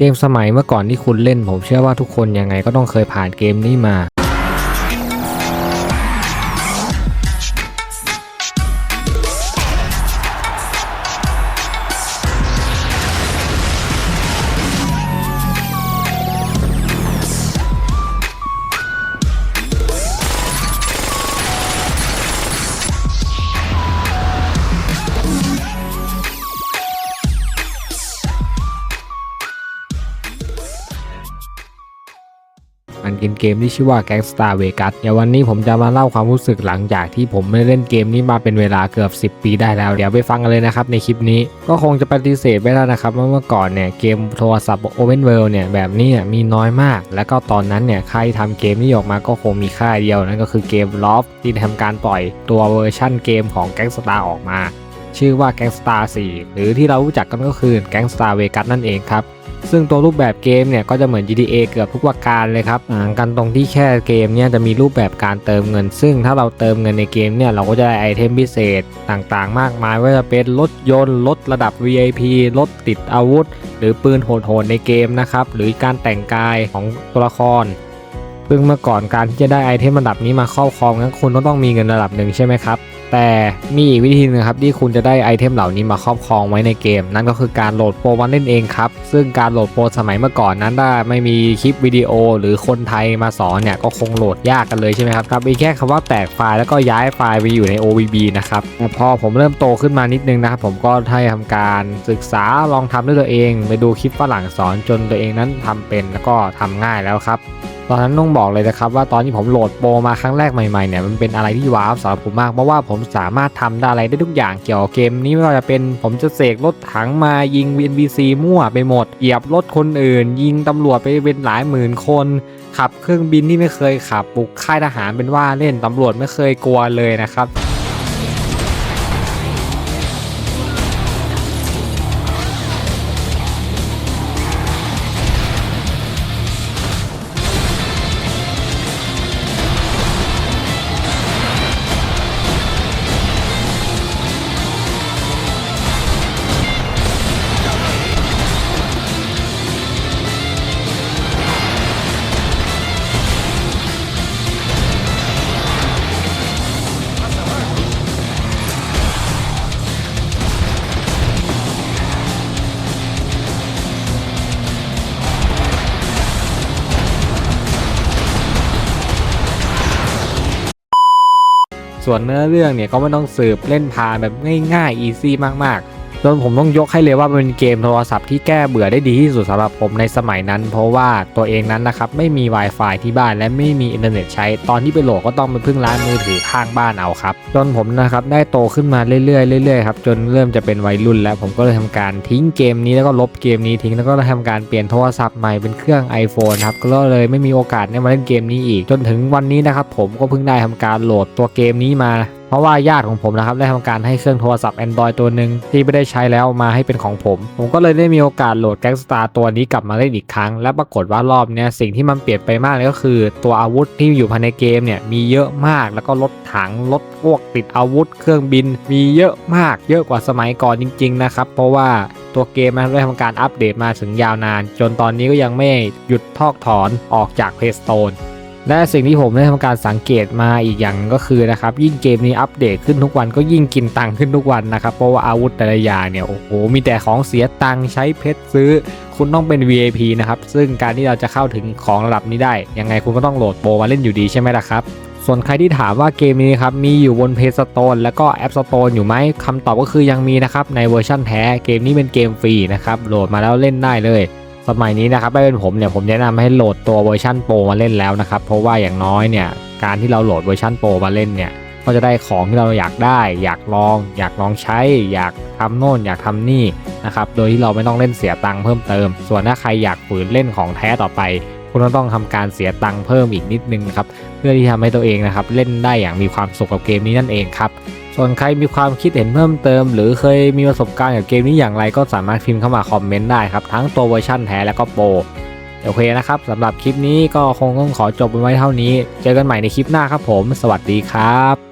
เกมสมัยเมื่อก่อนที่คุณเล่น ผมเชื่อว่าทุกคนยังไงก็ต้องเคยผ่านเกมนี้มา มันเป็นเกมที่ชื่อว่า Gangstar Vegas เดี๋ยววันนี้ผมจะมาเล่าความรู้สึกหลังจากที่ผมไม่ได้เล่นเกมนี้มาเป็นเวลาเกือบ 10 ปีได้แล้ว เดี๋ยวไปฟังกันเลยนะครับในคลิปนี้ ก็คงจะปฏิเสธไม่ได้นะครับว่าเมื่อก่อนเนี่ยเกมโทรศัพท์ Open World เนี่ยแบบนี้มีน้อยมาก และก็ตอนนั้นเนี่ยใครทำเกมนี้ออกมาก็คงมีค่ายเดียวนั่นก็คือเกม Loft ที่ทำการปล่อยตัวเวอร์ชั่นเกมของ Gangstar ออกมา ชื่อว่า Gangstar 4หรือที่เรารู้จักกันก็คือ Gangstar Vegas นั่นเองครับซึ่งตัวรูปแบบเกมเนี่ยก็จะเหมือน GTA เกือบทุกประการเลยครับต่างกันตรงที่แค่เกมเนี่ยจะมีรูปแบบการเติมเงิน ซึ่งถ้าเราเติมเงินในเกมเนี่ยเราก็จะได้ไอเทมพิเศษต่างๆ มากมายว่าจะเป็นรถยนต์รถระดับ VIP รถติดอาวุธ หรือปืนโหดๆในเกมนะครับหรือการแต่งกายของตัวละครซึ่งเมื่อก่อนการที่จะได้ไอเทมระดับนี้มาครอบครองนั้นคุณต้องมีเงินระดับหนึ่งใช่ไหมครับ แต่มีอีกวิธีหนึงครับที่คุณจะได้ไอเทมเหล่านี้มาครอบครองไว้ในเกม นั่นก็คือการโหลดโปรมาเล่นเองครับ ซึ่งการโหลดโปรสมัยเมื่อก่อนนั้นถ้าไม่มีคลิปวิดีโอ หรือคนไทยมาสอนเนี่ยก็คงโหลดยากกันเลยใช่ไหมครับกับมีแค่คำว่าแตกไฟล์แล้วก็ย้ายไฟล์ไปอยู่ใน OBB นะครับพอผมเริ่มโตขึ้นมานิดนึงนะครับผมก็ได้ทำการศึกษาลองทำด้วยตัวเอง ไปดูคลิปฝรั่งสอนจนตัวเองนั้นทำเป็นแล้วก็ทำง่ายแล้วครับ ตอนนั้นต้องบอกเลยนะครับว่าตอนที่ผมโหลดโปรมาครั้งแรกใหม่ๆเนี่ยมันเป็นอะไรที่ว้าวสำหรับผมมากเพราะว่าผมสามารถทำได้อะไรได้ทุกอย่างเกี่ยวกับเกมนี้ไม่ว่าจะเป็นผมจะเสกรถถังมายิง NPC มั่วไปหมดเหยียบรถคนอื่น ยิงตำรวจไปเป็นหลายหมื่นคนขับเครื่องบินที่ไม่เคยขับปลุกค่ายทหารเป็นว่าเล่นตำรวจไม่เคยกลัวเลยนะครับ ส่วนเนื้อเรื่องเนี่ยก็ไม่ต้องสืบเล่นผ่านแบบง่ายๆอีซี่มากๆ จนผมต้องยกให้เลยว่าเป็นเกมโทรศัพท์ที่แก้เบื่อได้ดีที่สุดสำหรับผมในสมัยนั้น เพราะว่าตัวเองนั้นนะครับไม่มี Wi-Fi ที่บ้านและไม่มีอินเทอร์เน็ตใช้ ตอนที่ไปโหลดก็ต้องไปพึ่งร้านมือถือข้างบ้านเอาครับ จนผมนะครับได้โตขึ้นมาเรื่อยๆเรื่อยๆครับจนเริ่มจะเป็นวัยรุ่น แล้วผมก็เลยทำการทิ้งเกมนี้แล้วก็ลบเกมนี้ทิ้งแล้วก็ทำการเปลี่ยนโทรศัพท์ใหม่เป็นเครื่อง iPhone ครับก็เลยไม่มีโอกาสได้มาเล่นเกมนี้อีก จนถึงวันนี้นะครับผมก็เพิ่งได้ทำการโหลดตัวเกมนี้มา เพราะว่าญาติของผมนะครับได้ทำการให้เครื่องโทรศัพท์ Android ตัวหนึ่งที่ไม่ได้ใช้แล้วมาให้เป็นของผม ผมก็เลยได้มีโอกาสโหลด Gangstar ตัวนี้กลับมาเล่นอีกครั้ง และปรากฏว่ารอบนี้สิ่งที่มันเปลี่ยนไปมากเลยก็คือ ตัวอาวุธที่อยู่ภายในเกมเนี่ยมีเยอะมากแล้วก็รถถังรถพวกติดอาวุธ เครื่องบิน มีเยอะมาก เยอะกว่าสมัยก่อนจริง ๆ นะครับ เพราะว่าตัวเกมมันได้ทำการอัปเดตมาถึงยาวนาน จนตอนนี้ก็ยังไม่หยุดทอกถอนออกจาก Playstone และสิ่งที่ผมได้ทำการสังเกตมาอีกอย่างก็คือนะครับยิ่งเกมนี้อัปเดตขึ้นทุกวันก็ยิ่งกินตังค์ขึ้นทุกวันนะครับเพราะว่าอาวุธแต่ละอย่างเนี่ยโอ้โหมีแต่ของเสียตังค์ใช้เพชรซื้อ คุณต้องเป็น VIP นะครับซึ่งการที่เราจะเข้าถึงของระดับนี้ได้ ยังไงคุณก็ต้องโหลดโปรมาเล่นอยู่ดีใช่ไหมล่ะครับส่วนใครที่ถามว่าเกมนี้ครับมีอยู่บน Play Store แล้วก็ App Store อยู่ไหมคำตอบก็คือยังมีนะครับในเวอร์ชันแท้เกมนี้เป็นเกมฟรีนะครับโหลดมาแล้วเล่นได้เลย สมัยนี้นะครับถ้าเป็นผมเนี่ยผมแนะนำให้โหลดตัวเวอร์ชันโปรมาเล่นแล้วนะครับ เพราะว่าอย่างน้อยเนี่ยการที่เราโหลดเวอร์ชันโปรมาเล่นเนี่ยก็จะได้ของที่เราอยากได้ อยากลอง อยากลองใช้ อยากทำโน่นอยากทำนี่นะครับโดยที่เราไม่ต้องเล่นเสียตังค์เพิ่มเติม ส่วนถ้าใครอยากฝืนเล่นของแท้ต่อไป คุณก็ต้องทำการเสียตังค์เพิ่มอีกนิดนึงครับเพื่อที่ทำให้ตัวเองนะครับเล่นได้อย่างมีความสุขกับเกมนี้นั่นเองครับ ส่วนใครมีความคิดเห็นเพิ่มเติม หรือเคยมีประสบการณ์กับเกมนี้อย่างไรก็สามารถพิมพ์เข้ามาคอมเมนต์ได้ครับ ทั้งตัวเวอร์ชั่นแท้และก็โปรโอเคนะครับสำหรับคลิปนี้ก็คงต้องขอจบไว้เท่านี้ เจอกันใหม่ในคลิปหน้าครับผม สวัสดีครับ